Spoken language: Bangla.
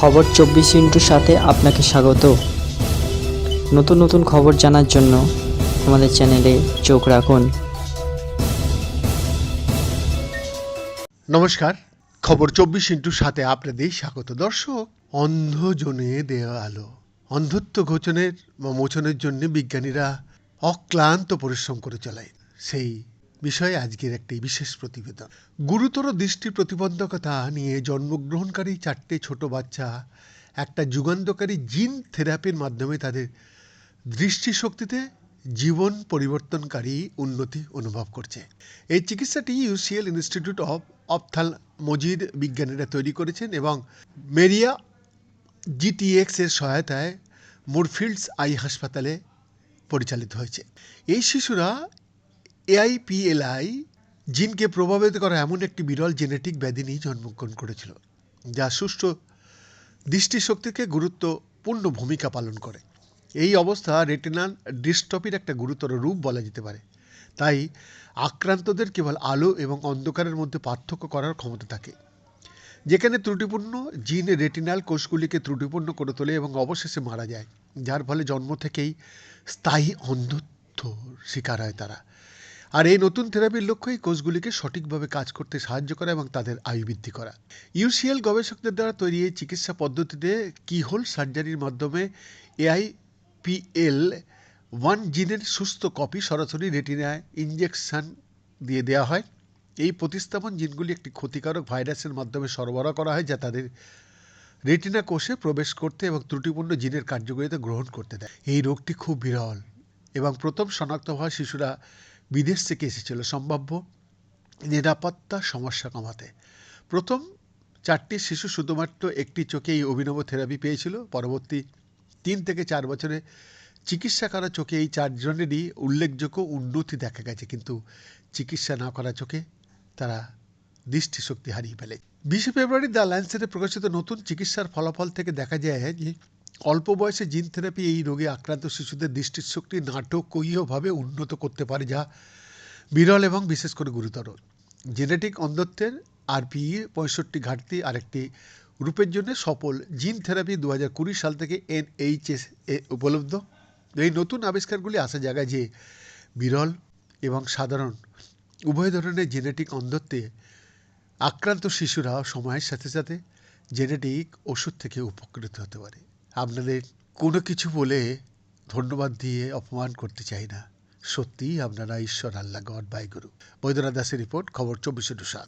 খবর চব্বিশ ইন্টুর সাথে আপনাকে স্বাগত। নতুন নতুন খবর জানার জন্য আমাদের চ্যানেলে চোখ রাখুন। নমস্কার, খবর চব্বিশ ইন্টুর সাথে আপনাদের স্বাগত। দর্শক, অন্ধজনে দেওয়া আলো। অন্ধত্ব ঘোচনের বা মোচনের জন্য বিজ্ঞানীরা অক্লান্ত পরিশ্রম করে চলায় সেই বিষয়ে আজকের একটি বিশেষ প্রতিবেদন। গুরুতর দৃষ্টি প্রতিবন্ধকতা নিয়ে জন্মগ্রহণকারী চারটে ছোট বাচ্চা একটা যুগান্তকারী জিন থেরাপির মাধ্যমে তাদের দৃষ্টিশক্তিতে জীবন পরিবর্তনকারী উন্নতি অনুভব করছে। এই চিকিৎসাটি ইউসিএল ইনস্টিটিউট অফ অপথালমোজির বিজ্ঞানীরা তৈরি করেছেন এবং মেরিয়া জিটিএক্স এর সহায়তায় মুরফিল্ডস আই হাসপাতালে পরিচালিত হয়েছে। এই শিশুরা এআইপিএলআই জিনকে প্রভাবিত করা এমন একটি বিরল জেনেটিক ব্যাধি নিয়ে জন্মগ্রহণ করেছিল, যা সুষ্ঠু দৃষ্টিশক্তিকে গুরুত্বপূর্ণ ভূমিকা পালন করে। এই অবস্থা রেটিনাল ডিস্টপির একটা গুরুতর রূপ বলা যেতে পারে। তাই আক্রান্তদের কেবল আলো এবং অন্ধকারের মধ্যে পার্থক্য করার ক্ষমতা থাকে, যেখানে ত্রুটিপূর্ণ জিন রেটিনাল কোষগুলিকে ত্রুটিপূর্ণ করে তোলে এবং অবশেষে মারা যায়, যার ফলে জন্ম থেকেই স্থায়ী অন্ধত্ব শিকার হয় তারা। আর এই নতুন থেরাপির লক্ষ্য এই কোষগুলিকে সঠিকভাবে কাজ করতে সাহায্য করা এবং তাদের আয়ু বৃদ্ধি করা। ইউসিএল গবেষকদের দ্বারা তৈরি এই চিকিৎসা পদ্ধতিতে কিহোল সার্জারির মাধ্যমে এআইপিএল ওয়ান জিনের সুস্থ কপি সরাসরি রেটিনায় ইনজেকশন দিয়ে দেওয়া হয়। এই প্রতিস্থাপন জিনগুলি একটি ক্ষতিকারক ভাইরাসের মাধ্যমে সরবরাহ করা হয়, যা তাদের রেটিনা কোষে প্রবেশ করতে এবং ত্রুটিপূর্ণ জিনের কার্যকারিতা গ্রহণ করতে দেয়। এই রোগটি খুব বিরল এবং প্রথম শনাক্ত হওয়া শিশুরা বিদেশ থেকে এসেছিল সম্ভাব্য নিরাপত্তা সমস্যা কমাতে। প্রথম চারটি শিশু শুধুমাত্র একটি চোখে এই অভিনব থেরাপি পেয়েছিল। পরবর্তী তিন থেকে চার বছরে চিকিৎসা করা চোখে এই চারজনেরই উল্লেখযোগ্য উন্নতি দেখা গেছে। কিন্তু চিকিৎসা না করা চোখে তারা দৃষ্টিশক্তি হারিয়ে ফেলে। বিশে ফেব্রুয়ারি দ্য ল্যান্সেটে প্রকাশিত নতুন চিকিৎসার ফলাফল থেকে দেখা যায় যে অল্প বয়সে জিন থেরাপি এই রোগে আক্রান্ত শিশুদের দৃষ্টিশক্তি নাটকীয়ভাবে উন্নত করতে পারে, যা বিরল এবং বিশেষ করে গুরুতর। জেনেটিক অন্ধত্বের আরপিই পঁয়ষট্টি ঘাটতি আরেকটি রূপের জন্য সফল জিন থেরাপি দু হাজার কুড়ি সাল থেকে এনএইচএস এ উপলব্ধ। এই নতুন আবিষ্কারগুলি আসা জায়গায় যে বিরল এবং সাধারণ উভয় ধরনের জেনেটিক অন্ধত্বে আক্রান্ত শিশুরা সময়ের সাথে সাথে জেনেটিক ওষুধ থেকে উপকৃত হতে পারে। আপনাদের কোনো কিছু বলে ধন্যবাদ দিয়ে অপমান করতে চাই না। সত্যিই আপনারা ঈশ্বর, আল্লাহ, গড বাই গুরু বৈদ্যনাথ দাসের রিপোর্ট, খবর চব্বিশে সাত।